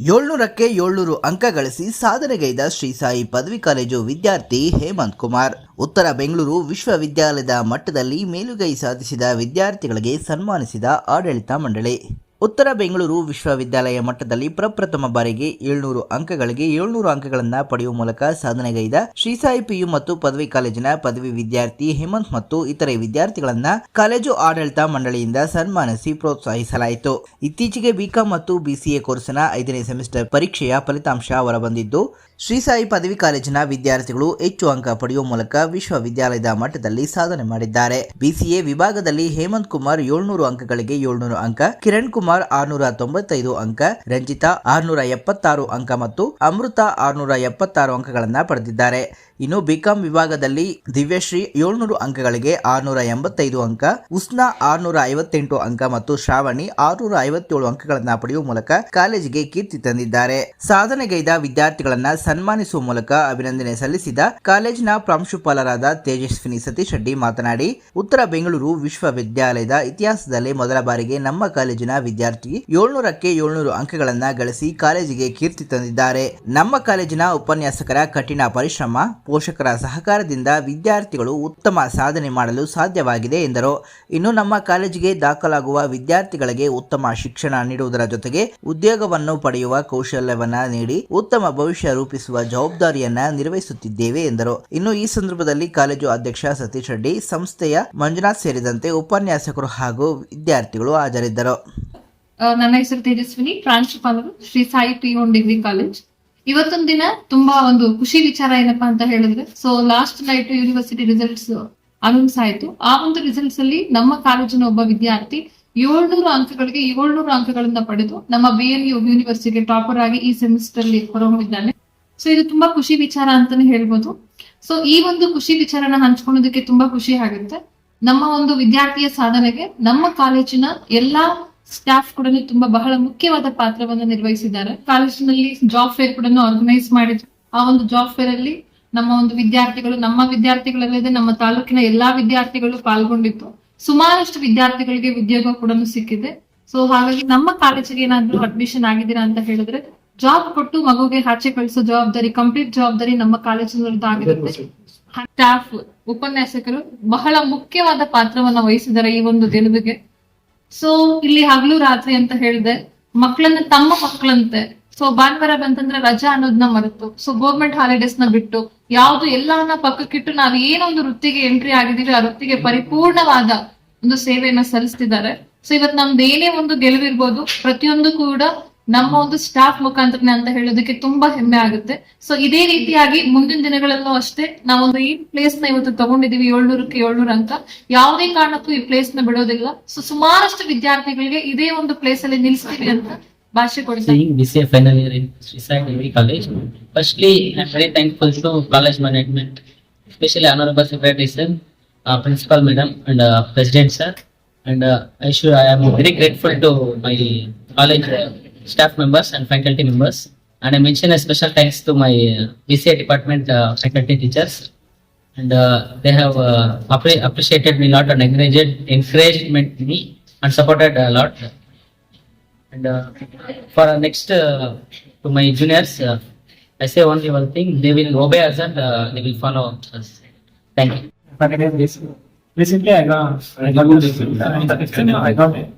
ಏಳ್ನೂರಕ್ಕೆ ಏಳ್ನೂರು ಅಂಕ ಗಳಿಸಿ ಸಾಧನೆಗೈದ ಶ್ರೀ ಸಾಯಿ ಪದವಿ ಕಾಲೇಜು ವಿದ್ಯಾರ್ಥಿ ಹೇಮಂತ್ ಕುಮಾರ್. ಉತ್ತರ ಬೆಂಗಳೂರು ವಿಶ್ವವಿದ್ಯಾಲಯದ ಮಟ್ಟದಲ್ಲಿ ಮೇಲುಗೈ ಸಾಧಿಸಿದ ವಿದ್ಯಾರ್ಥಿಗಳಿಗೆ ಸನ್ಮಾನಿಸಿದ ಆಡಳಿತ ಮಂಡಳಿ. ಉತ್ತರ ಬೆಂಗಳೂರು ವಿಶ್ವವಿದ್ಯಾಲಯ ಮಟ್ಟದಲ್ಲಿ ಪ್ರಪ್ರಥಮ ಬಾರಿಗೆ ಏಳ್ನೂರು ಅಂಕಗಳಿಗೆ ಏಳ್ನೂರು ಅಂಕಗಳನ್ನು ಪಡೆಯುವ ಮೂಲಕ ಸಾಧನೆಗೈದ ಶ್ರೀಸಾಯಿ ಪಿಯು ಮತ್ತು ಪದವಿ ಕಾಲೇಜಿನ ಪದವಿ ವಿದ್ಯಾರ್ಥಿ ಹೇಮಂತ್ ಮತ್ತು ಇತರೆ ವಿದ್ಯಾರ್ಥಿಗಳನ್ನ ಕಾಲೇಜು ಆಡಳಿತ ಮಂಡಳಿಯಿಂದ ಸನ್ಮಾನಿಸಿ ಪ್ರೋತ್ಸಾಹಿಸಲಾಯಿತು. ಇತ್ತೀಚೆಗೆ ಬಿಕಾಂ ಮತ್ತು ಬಿಸಿಎ ಕೋರ್ಸ್ನ ಐದನೇ ಸೆಮಿಸ್ಟರ್ ಪರೀಕ್ಷೆಯ ಫಲಿತಾಂಶ ಹೊರಬಂದಿದ್ದು, ಶ್ರೀಸಾಯಿ ಪದವಿ ಕಾಲೇಜಿನ ವಿದ್ಯಾರ್ಥಿಗಳು ಹೆಚ್ಚು ಅಂಕ ಪಡೆಯುವ ಮೂಲಕ ವಿಶ್ವವಿದ್ಯಾಲಯದ ಮಟ್ಟದಲ್ಲಿ ಸಾಧನೆ ಮಾಡಿದ್ದಾರೆ. ಬಿಸಿಎ ವಿಭಾಗದಲ್ಲಿ ಹೇಮಂತ್ ಕುಮಾರ್ ಏಳ್ನೂರು ಅಂಕಗಳಿಗೆ ಏಳ್ನೂರು ಅಂಕ, ಕಿರಣ್ ಕುಮಾರ್ ಆರ್ನೂರ ತೊಂಬತ್ತೈದು ಅಂಕ ರಂಜಿತಾ ಆರ್ನೂರ ಎಪ್ಪತ್ತಾರು ಅಂಕ ಮತ್ತು ಅಮೃತ ಆರ್ನೂರ ಎಪ್ಪತ್ತಾರು ಅಂಕಗಳನ್ನ ಪಡೆದಿದ್ದಾರೆ. ಇನ್ನು ಬಿಕಾಂ ವಿಭಾಗದಲ್ಲಿ ದಿವ್ಯಶ್ರೀ ಏಳ್ನೂರು ಅಂಕಗಳಿಗೆ ಆರ್ನೂರ ಎಂಬತ್ತೈದು ಅಂಕ, ಉಸ್ನಾ ಆರ್ನೂರ ಐವತ್ತೆಂಟು ಅಂಕ ಮತ್ತು ಶ್ರಾವಣಿ ಆರ್ನೂರ ಐವತ್ತೇಳು ಅಂಕಗಳನ್ನ ಪಡೆಯುವ ಮೂಲಕ ಕಾಲೇಜಿಗೆ ಕೀರ್ತಿ ತಂದಿದ್ದಾರೆ. ಸಾಧನೆಗೈದ ವಿದ್ಯಾರ್ಥಿಗಳನ್ನ ಸನ್ಮಾನಿಸುವ ಮೂಲಕ ಅಭಿನಂದನೆ ಸಲ್ಲಿಸಿದ ಕಾಲೇಜಿನ ಪ್ರಾಂಶುಪಾಲರಾದ ತೇಜಸ್ವಿನಿ ಸತೀಶ್ ರೆಡ್ಡಿ ಮಾತನಾಡಿ, ಉತ್ತರ ಬೆಂಗಳೂರು ವಿಶ್ವವಿದ್ಯಾಲಯದ ಇತಿಹಾಸದಲ್ಲಿ ಮೊದಲ ಬಾರಿಗೆ ನಮ್ಮ ಕಾಲೇಜಿನ ವಿದ್ಯಾರ್ಥಿ ಏಳ್ನೂರಕ್ಕೆ ಏಳ್ನೂರು ಅಂಕಗಳನ್ನ ಗಳಿಸಿ ಕಾಲೇಜಿಗೆ ಕೀರ್ತಿ ತಂದಿದ್ದಾರೆ. ನಮ್ಮ ಕಾಲೇಜಿನ ಉಪನ್ಯಾಸಕರ ಕಠಿಣ ಪರಿಶ್ರಮ ಪೋಷಕರ ಸಹಕಾರದಿಂದ ವಿದ್ಯಾರ್ಥಿಗಳು ಉತ್ತಮ ಸಾಧನೆ ಮಾಡಲು ಸಾಧ್ಯವಾಗಿದೆ ಎಂದರು. ಇನ್ನು ನಮ್ಮ ಕಾಲೇಜಿಗೆ ದಾಖಲಾಗುವ ವಿದ್ಯಾರ್ಥಿಗಳಿಗೆ ಉತ್ತಮ ಶಿಕ್ಷಣ ನೀಡುವುದರ ಜೊತೆಗೆ ಉದ್ಯೋಗವನ್ನು ಪಡೆಯುವ ಕೌಶಲ್ಯವನ್ನ ನೀಡಿ ಉತ್ತಮ ಭವಿಷ್ಯ ರೂಪಿಸುವ ಜವಾಬ್ದಾರಿಯನ್ನ ನಿರ್ವಹಿಸುತ್ತಿದ್ದೇವೆ ಎಂದರು. ಇನ್ನು ಈ ಸಂದರ್ಭದಲ್ಲಿ ಕಾಲೇಜು ಅಧ್ಯಕ್ಷ ಸತೀಶ್ ರೆಡ್ಡಿ, ಸಂಸ್ಥೆಯ ಮಂಜುನಾಥ್ ಸೇರಿದಂತೆ ಉಪನ್ಯಾಸಕರು ಹಾಗೂ ವಿದ್ಯಾರ್ಥಿಗಳು ಹಾಜರಿದ್ದರು. ನನ್ನ ಹೆಸರು ತೇಜಸ್ವಿನಿ ಪ್ರಾಂಶುಪಾಲರು Shri Sai P degree college. ಇವತ್ತೊಂದು ದಿನ ತುಂಬಾ ಒಂದು ಖುಷಿ ವಿಚಾರ ಏನಪ್ಪಾ ಅಂತ ಹೇಳಿದ್ರೆ so last night university results announce ಆಯ್ತು. ಆ ಒಂದು ರಿಸಲ್ಟ್ಸ್ ಅಲ್ಲಿ ನಮ್ಮ ಕಾಲೇಜಿನ ಒಬ್ಬ ವಿದ್ಯಾರ್ಥಿ ಏಳ್ನೂರು ಅಂಕಗಳಿಗೆ ಏಳ್ನೂರು ಅಂಕಗಳನ್ನ ಪಡೆದು ನಮ್ಮ B N U university topper ಆಗಿ ಈ ಸೆಮಿಸ್ಟರ್ ಅಲ್ಲಿ ಹೊರಹೊಮ್ಮಿದ್ದಾನೆ ಸೊ ಇದು ತುಂಬಾ ಖುಷಿ ವಿಚಾರ ಅಂತಾನೆ ಹೇಳ್ಬೋದು. ಸೊ ಈ ಒಂದು ಖುಷಿ ವಿಚಾರನ ಹಂಚ್ಕೊಳ್ಳೋದಕ್ಕೆ ತುಂಬಾ ಖುಷಿ ಆಗುತ್ತೆ. ನಮ್ಮ ಒಂದು ವಿದ್ಯಾರ್ಥಿಯ ಸಾಧನೆಗೆ ನಮ್ಮ ಕಾಲೇಜಿನ ಎಲ್ಲಾ ಸ್ಟಾಫ್ ಕೂಡ ತುಂಬಾ ಬಹಳ ಮುಖ್ಯವಾದ ಪಾತ್ರವನ್ನು ನಿರ್ವಹಿಸಿದ್ದಾರೆ. ಕಾಲೇಜಿನಲ್ಲಿ ಜಾಬ್ ಫೇರ್ ಕೂಡ ಆರ್ಗನೈಸ್ ಮಾಡಿದ್ರು. ಆ ಒಂದು ಜಾಬ್ ಫೇರ್ ಅಲ್ಲಿ ನಮ್ಮ ಒಂದು ವಿದ್ಯಾರ್ಥಿಗಳು, ನಮ್ಮ ವಿದ್ಯಾರ್ಥಿಗಳಲ್ಲದೆ ನಮ್ಮ ತಾಲೂಕಿನ ಎಲ್ಲಾ ವಿದ್ಯಾರ್ಥಿಗಳು ಪಾಲ್ಗೊಂಡಿತ್ತು. ಸುಮಾರಷ್ಟು ವಿದ್ಯಾರ್ಥಿಗಳಿಗೆ ಉದ್ಯೋಗ ಕೂಡ ಸಿಕ್ಕಿದೆ. ಸೊ ಹಾಗಾಗಿ ನಮ್ಮ ಕಾಲೇಜಿಗೆ ಏನಾದ್ರೂ ಅಡ್ಮಿಷನ್ ಆಗಿದ್ದೀರಾ ಅಂತ ಹೇಳಿದ್ರೆ ಜಾಬ್ ಕೊಟ್ಟು ಮಗುಗೆ ಆಚೆ ಕಳಿಸೋ ಜವಾಬ್ದಾರಿ ಕಂಪ್ಲೀಟ್ ಜವಾಬ್ದಾರಿ ನಮ್ಮ ಕಾಲೇಜಿನಲ್ಲಿದ್ದು ಆಗಿರುತ್ತೆ. ಸ್ಟಾಫ್ ಉಪನ್ಯಾಸಕರು ಬಹಳ ಮುಖ್ಯವಾದ ಪಾತ್ರವನ್ನ ವಹಿಸಿದ್ದಾರೆ ಈ ಒಂದು ಗೆಲುವಿಗೆ ಸೊ ಇಲ್ಲಿ ಹಗಲು ರಾತ್ರಿ ಅಂತ ಹೇಳಿದೆ. ಮಕ್ಕಳನ್ನ ತಮ್ಮ ಮಕ್ಕಳಂತೆ ಸೊ ಭಾನುವಾರ ಬಂತಂದ್ರೆ ರಜಾ ಅನ್ನೋದನ್ನ ಮರೆತು. ಸೊ ಗೌರ್ಮೆಂಟ್ ಹಾಲಿಡೇಸ್ನ ಬಿಟ್ಟು ಯಾವ್ದು ಎಲ್ಲಾನ ಪಕ್ಕಕ್ಕಿಟ್ಟು ನಾವು ಏನೊಂದು ವೃತ್ತಿಗೆ ಎಂಟ್ರಿ ಆಗಿದೀವಿ ಆ ವೃತ್ತಿಗೆ ಪರಿಪೂರ್ಣವಾದ ಒಂದು ಸೇವೆಯನ್ನ ಸಲ್ಲಿಸ್ತಿದ್ದಾರೆ. ಸೊ ಇವತ್ತು ನಮ್ದು ಏನೇ ಒಂದು ಗೆಲುವಿರ್ಬೋದು, ಪ್ರತಿಯೊಂದು ಕೂಡ ನಮ್ಮ ಒಂದು ಸ್ಟಾಫ್ ಮುಖಾಂತರನೇ ಅಂತ ಹೇಳೋದಕ್ಕೆ ತುಂಬಾ ಹೆಮ್ಮೆ ಆಗುತ್ತೆ ಸೊ ಇದೇ ರೀತಿಯಾಗಿ ಮುಂದಿನ ದಿನಗಳಲ್ಲೂ ಅಷ್ಟೇ ನಾವೊಂದು ಈ ಪ್ಲೇಸ್ನ ಇವತ್ತು ತಗೊಂಡಿದೀವಿ ಏಳ್ನೂರಕ್ಕೆ ಏಳ್ನೂರ ಅಂತ ಯಾವುದೇ ಕಾರಣಕ್ಕೂ ಈ ಪ್ಲೇಸ್ನ ಬಿಡೋದಿಲ್ಲ ಸೊ ಸುಮಾರಷ್ಟು ವಿದ್ಯಾರ್ಥಿಗಳಿಗೆ ಇದೇ ಒಂದು ಪ್ಲೇಸ್ ಅಲ್ಲಿ ನಿಲ್ಸ್ತೀವಿ ಅಂತ ಭಾಷೆ Seeing BCA final year in Sri Sai Devi College. Firstly, I'm very thankful to college management, especially Honorable Secretary Sir, uh, Principal Madam, and uh, President Sir. And uh, I I am very grateful to my college uh, staff members and faculty members. And I mention a special thanks to my uh, BCA department uh, faculty teachers. And uh, they have uh, appre- appreciated me a lot and encouraged, encouraged me and supported a lot. And uh, for uh, next uh, to my juniors, uh, I say only one thing: they will obey us and uh, they will follow us. Thank you. Recently I got I got got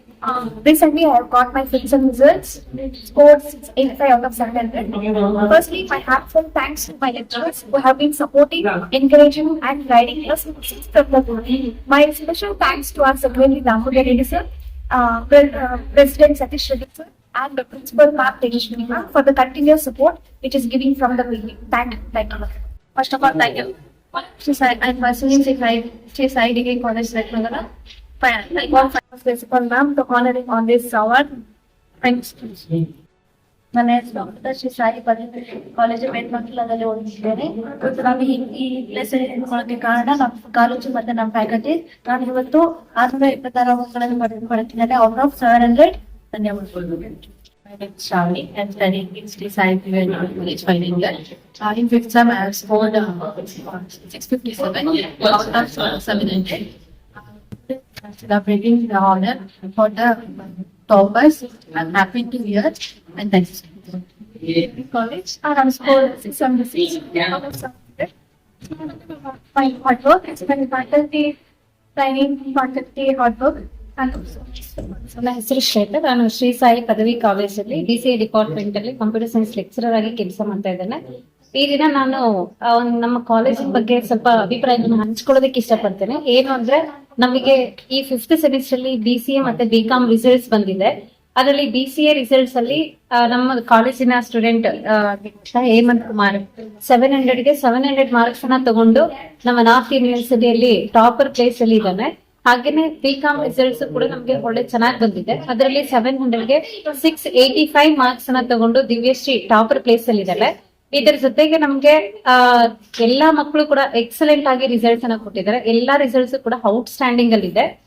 Um, recently, I have got my physical results. Scored 685 out of 700. Firstly, my heartfelt thanks to my lecturers who have been supporting, encouraging, and guiding us since the beginning. My special thanks to our Secretary Damodaran Reddy sir, uh, uh, President Satish Reddy sir, and the Principal Tejaswini ma'am for the continuous support which is giving from the beginning. Thank you. Thank you. First of all, thank you. I'm pursuing Sai Degree College, Ratnagara. I want finance principal ma'am to honoring on this award. Thanks. ನನ್ನ ಹೆಸರು doctor Shri Sai ಪದವಿ college ಮೇಲ್ಮಕ್ಕಳದಲ್ಲಿ ಓದಿದ್ದೇನೆ ಇವತ್ತು ನಾನು ಈ ಈ place ಅಲ್ಲಿ ನಿಂತ್ಕೊಳ್ಳೋಕೆ ಕಾರಣ ನಮ್ಮ ಕಾಲೇಜು ಮತ್ತೆ ನಮ್ಮ ಫ್ಯಾಕಲ್ಟಿ ನಾನು ಇವತ್ತು ಆರ್ನೂರ ಇಪ್ಪತ್ತಾರು ಅಂಕಗಳನ್ನು ಪಡೆದು ಪಡೆದಿದ್ದೇನೆ ಔಟ್ ಆಫ್ ಸೆವೆನ್ ಹಂಡ್ರೆಡ್ ಧನ್ಯವಾದಗಳು My name is Shravani. I'm studying in Sri Sai Pivani College Final Year. Uh, in fifth sem, I have scored uh, 657 out of uh, 700. Uh, Celebrating the honor for the toppers. I'm happy to hear and thanks. College, I have scored 676 out of 700. My hard work, it's my faculty, training, faculty, hard work. ನನ್ನ ಹೆಸರು ಶ್ವೇತ ನಾನು ಶ್ರೀ ಸಾಯಿ ಪದವಿ ಕಾಲೇಜಲ್ಲಿ D C department ಅಲ್ಲಿ computer science lecturer ಆಗಿ ಕೆಲಸ ಮಾಡ್ತಾ ಇದ್ದೇನೆ ಈ ದಿನ ನಾನು ನಮ್ಮ ಕಾಲೇಜಿನ ಬಗ್ಗೆ ಸ್ವಲ್ಪ ಅಭಿಪ್ರಾಯವನ್ನು ಹಂಚ್ಕೊಳ್ಳೋದಕ್ಕೆ ಇಷ್ಟಪಡ್ತೇನೆ ಏನು ಅಂದ್ರೆ ನಮಗೆ ಈ ಫಿಫ್ತ್ ಸೆಮಿಸ್ಟರ್ ಅಲ್ಲಿ ಬಿ ಸಿ ಎ ಮತ್ತೆ ಬಿ ಕಾಮ್ ರಿಸಲ್ಟ್ಸ್ ಬಂದಿದೆ. ಅದರಲ್ಲಿ ಬಿ ಸಿ ಎ ರಿಸಲ್ಟ್ಸ್ ಅಲ್ಲಿ ನಮ್ಮ ಕಾಲೇಜಿನ ಸ್ಟೂಡೆಂಟ್ ಹೇಮಂತ್ ಕುಮಾರ್. ಸೆವೆನ್ ಹಂಡ್ರೆಡ್ಗೆ ಸೆವೆನ್ ಹಂಡ್ರೆಡ್ ಮಾರ್ಕ್ಸ್ ಅನ್ನ ತಗೊಂಡು ನಮ್ಮ ನಾರ್ತ್ ಯೂನಿವರ್ಸಿಟಿಯಲ್ಲಿ ಟಾಪರ್ ಪ್ಲೇಸ್ ಅಲ್ಲಿ ಇದ್ದಾನೆ. ಹಾಗೇನೆ ಬಿ ಕಾಮ್ ರಿಸಲ್ಟ್ಸ್ ಕೂಡ ನಮ್ಗೆ ಒಳ್ಳೆ ಚೆನ್ನಾಗಿ ಬಂದಿದೆ. ಅದರಲ್ಲಿ ಸೆವೆನ್ ಹಂಡ್ರೆಡ್ಗೆ ಸಿಕ್ಸ್ ಏಯ್ಟಿ ಫೈವ್ ಮಾರ್ಕ್ಸ್ ಅನ್ನ ತಗೊಂಡು ದಿವ್ಯಶ್ರೀ ಟಾಪರ್ ಪ್ಲೇಸ್ ಅಲ್ಲಿ ಇದ್ದಾಳೆ. ಇದರ ಜೊತೆಗೆ ನಮ್ಗೆ, ಆ, ಎಲ್ಲಾ ಮಕ್ಕಳು ಕೂಡ ಎಕ್ಸಲೆಂಟ್ ಆಗಿ ರಿಸಲ್ಟ್ಸ್ ಅನ್ನ ಕೊಟ್ಟಿದ್ದಾರೆ. ಎಲ್ಲಾ ರಿಸಲ್ಟ್ಸ್ ಕೂಡ ಔಟ್ ಸ್ಟ್ಯಾಂಡಿಂಗ್ ಅಲ್ಲಿ ಇದೆ.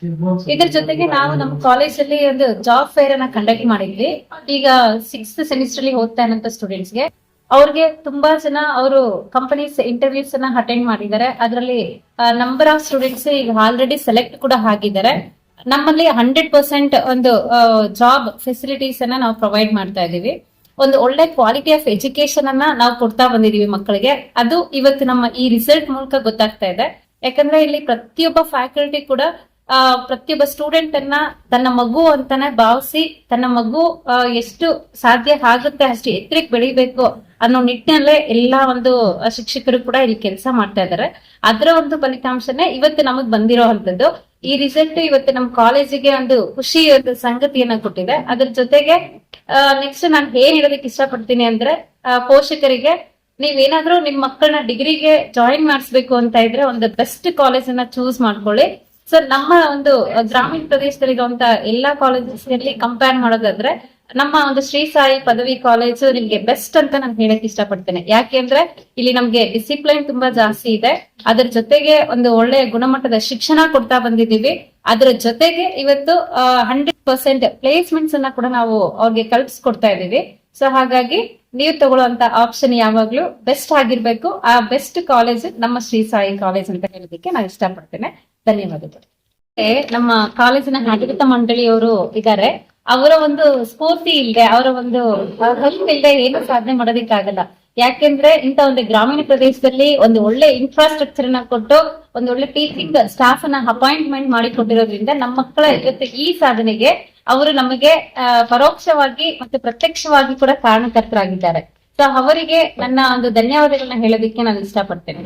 ಇದ್ರ ಜೊತೆಗೆ ನಾವು ನಮ್ಮ ಕಾಲೇಜ್ ಅಲ್ಲಿ ಒಂದು ಜಾಬ್ ಫೇರ್ ಅನ್ನ ಕಂಡಕ್ಟ್ ಮಾಡಿದ್ವಿ. ಈಗ ಸಿಕ್ಸ್ತ್ ಸೆಮಿಸ್ಟರ್ ಅಲ್ಲಿ ಓದ್ತಾ ಇರೋಂತ ಸ್ಟೂಡೆಂಟ್ಸ್ಗೆ. ಅವ್ರಿಗೆ ತುಂಬಾ ಜನ ಅವರು ಕಂಪನೀಸ್ ಇಂಟರ್ವ್ಯೂಸ್ ಅನ್ನ ಅಟೆಂಡ್ ಮಾಡಿದ್ದಾರೆ. ಅದರಲ್ಲಿ ನಂಬರ್ ಆಫ್ ಸ್ಟೂಡೆಂಟ್ಸ್ ಈಗ ಆಲ್ರೆಡಿ ಸೆಲೆಕ್ಟ್ ಕೂಡ ಆಗಿದ್ದಾರೆ. ನಮ್ಮಲ್ಲಿ ಹಂಡ್ರೆಡ್ ಪರ್ಸೆಂಟ್ ಒಂದು ಜಾಬ್ ಫೆಸಿಲಿಟೀಸ್ ಅನ್ನ ನಾವು ಪ್ರೊವೈಡ್ ಮಾಡ್ತಾ ಇದೀವಿ ಒಂದು ಒಳ್ಳೆ ಕ್ವಾಲಿಟಿ ಆಫ್ ಎಜುಕೇಶನ್ ಅನ್ನ ನಾವು ಕೊಡ್ತಾ ಬಂದಿದೀವಿ ಮಕ್ಕಳಿಗೆ. ಅದು ಇವತ್ತು ನಮ್ಮ ಈ ರಿಸಲ್ಟ್ ಮೂಲಕ ಗೊತ್ತಾಗ್ತಾ ಇದೆ. ಯಾಕಂದ್ರೆ ಇಲ್ಲಿ ಪ್ರತಿಯೊಬ್ಬ ಫ್ಯಾಕಲ್ಟಿ ಕೂಡ, ಆ, ಪ್ರತಿಯೊಬ್ಬ ಸ್ಟೂಡೆಂಟ್ ಅನ್ನ ತನ್ನ ಮಗು ಅಂತಾನೆ ಭಾವಿಸಿ, ತನ್ನ ಮಗು ಎಷ್ಟು ಸಾಧ್ಯ ಆಗುತ್ತೆ, ಅಷ್ಟು ಎತ್ತರಕ್ಕೆ ಬೆಳಿಬೇಕು ಅನ್ನೋ ನಿಟ್ಟಿನಲ್ಲೇ ಎಲ್ಲಾ ಒಂದು ಶಿಕ್ಷಕರು ಕೂಡ ಇಲ್ಲಿ ಕೆಲಸ ಮಾಡ್ತಾ ಇದ್ದಾರೆ ಅದರ ಒಂದು ಫಲಿತಾಂಶನೇ ಇವತ್ತು ನಮಗ್ ಬಂದಿರೋ ಅಂತದ್ದು ಈ ರಿಸಲ್ಟ್ ಇವತ್ತು ನಮ್ಮ ಕಾಲೇಜಿಗೆ ಒಂದು ಖುಷಿ ಸಂಗತಿಯನ್ನ ಕೊಟ್ಟಿದೆ. ಅದ್ರ ಜೊತೆಗೆ ನೆಕ್ಸ್ಟ್ ನಾನು ಏನ್ ಹೇಳೋದಕ್ಕೆ ಇಷ್ಟಪಡ್ತೀನಿ ಅಂದ್ರೆ ಪೋಷಕರಿಗೆ ನೀವೇನಾದ್ರೂ ನಿಮ್ ಮಕ್ಕಳನ್ನ ಡಿಗ್ರಿಗೆ ಜಾಯಿನ್ ಮಾಡಿಸ್ಬೇಕು ಅಂತ ಇದ್ರೆ ಒಂದು ಬೆಸ್ಟ್ ಕಾಲೇಜ್ ಅನ್ನ ಚೂಸ್ ಮಾಡ್ಕೊಳ್ಳಿ. ಸರ್ ನಮ್ಮ ಒಂದು ಗ್ರಾಮೀಣ ಪ್ರದೇಶದಲ್ಲಿರುವಂತ ಎಲ್ಲಾ ಕಾಲೇಜಸ್ ಕಂಪೇರ್ ಮಾಡೋದಾದ್ರೆ ನಮ್ಮ ಒಂದು ಶ್ರೀ ಸಾಯಿ ಪದವಿ ಕಾಲೇಜು ನಿಮ್ಗೆ ಬೆಸ್ಟ್ ಅಂತ ನಾನು ಹೇಳಕ್ ಇಷ್ಟಪಡ್ತೇನೆ. ಯಾಕೆಂದ್ರೆ ಇಲ್ಲಿ ನಮ್ಗೆ ಡಿಸಿಪ್ಲೈನ್ ತುಂಬಾ ಜಾಸ್ತಿ ಇದೆ. ಅದ್ರ ಜೊತೆಗೆ ಒಂದು ಒಳ್ಳೆ ಗುಣಮಟ್ಟದ ಶಿಕ್ಷಣ ಕೊಡ್ತಾ ಬಂದಿದೀವಿ ಅದ್ರ ಜೊತೆಗೆ ಇವತ್ತು ಹಂಡ್ರೆಡ್ ಪರ್ಸೆಂಟ್ ಪ್ಲೇಸ್ಮೆಂಟ್ಸ್ ಅನ್ನ ಕೂಡ ನಾವು ಅವ್ರಿಗೆ ಕಲ್ಪಿಸ್ಕೊಡ್ತಾ ಇದ್ದೀವಿ. ಸೊ ಹಾಗಾಗಿ ನೀವು ತಗೊಳ್ಳುವಂತ ಆಪ್ಷನ್ ಯಾವಾಗ್ಲೂ ಬೆಸ್ಟ್ ಆಗಿರ್ಬೇಕು. ಆ ಬೆಸ್ಟ್ ಕಾಲೇಜ್ ನಮ್ಮ ಶ್ರೀ ಸಾಯಿ ಕಾಲೇಜ್ ಅಂತ ಹೇಳೋದಕ್ಕೆ ನಾನು ಇಷ್ಟಪಡ್ತೇನೆ. ಧನ್ಯವಾದಗಳು. ನಮ್ಮ ಕಾಲೇಜಿನ ಆಡಳಿತ ಮಂಡಳಿಯವರು ಇದ್ದಾರೆ. ಅವರ ಒಂದು ಸ್ಫೂರ್ತಿ ಇಲ್ಲದೆ ಅವರ ಒಂದು ಹೆಲ್ಪ್ ಇಲ್ಲದೆ ಏನು ಸಾಧನೆ ಮಾಡೋದಿಕ್ಕಾಗಲ್ಲ. ಯಾಕೆಂದ್ರೆ ಇಂತ ಒಂದು ಗ್ರಾಮೀಣ ಪ್ರದೇಶದಲ್ಲಿ ಒಂದು ಒಳ್ಳೆ ಇನ್ಫ್ರಾಸ್ಟ್ರಕ್ಚರ್ ಅನ್ನ ಕೊಟ್ಟು, ಒಂದು ಒಳ್ಳೆ ಟೀಚಿಂಗ್ ಸ್ಟಾಫ್ ಅನ್ನ ಅಪಾಯಿಂಟ್ಮೆಂಟ್ ಮಾಡಿ ಕೊಟ್ಟಿರೋದ್ರಿಂದ ನಮ್ಮ ಮಕ್ಕಳ ಜೊತೆ ಈ ಸಾಧನೆಗೆ ಅವರು ನಮಗೆ ಪರೋಕ್ಷವಾಗಿ ಮತ್ತು ಪ್ರತ್ಯಕ್ಷವಾಗಿ ಕೂಡ ಕಾರಣಕರ್ತರಾಗಿದ್ದಾರೆ. ಸೊ ಅವರಿಗೆ ನನ್ನ ಒಂದು ಧನ್ಯವಾದಗಳನ್ನ ಹೇಳೋದಿಕ್ಕೆ ನಾನು ಇಷ್ಟಪಡ್ತೇನೆ.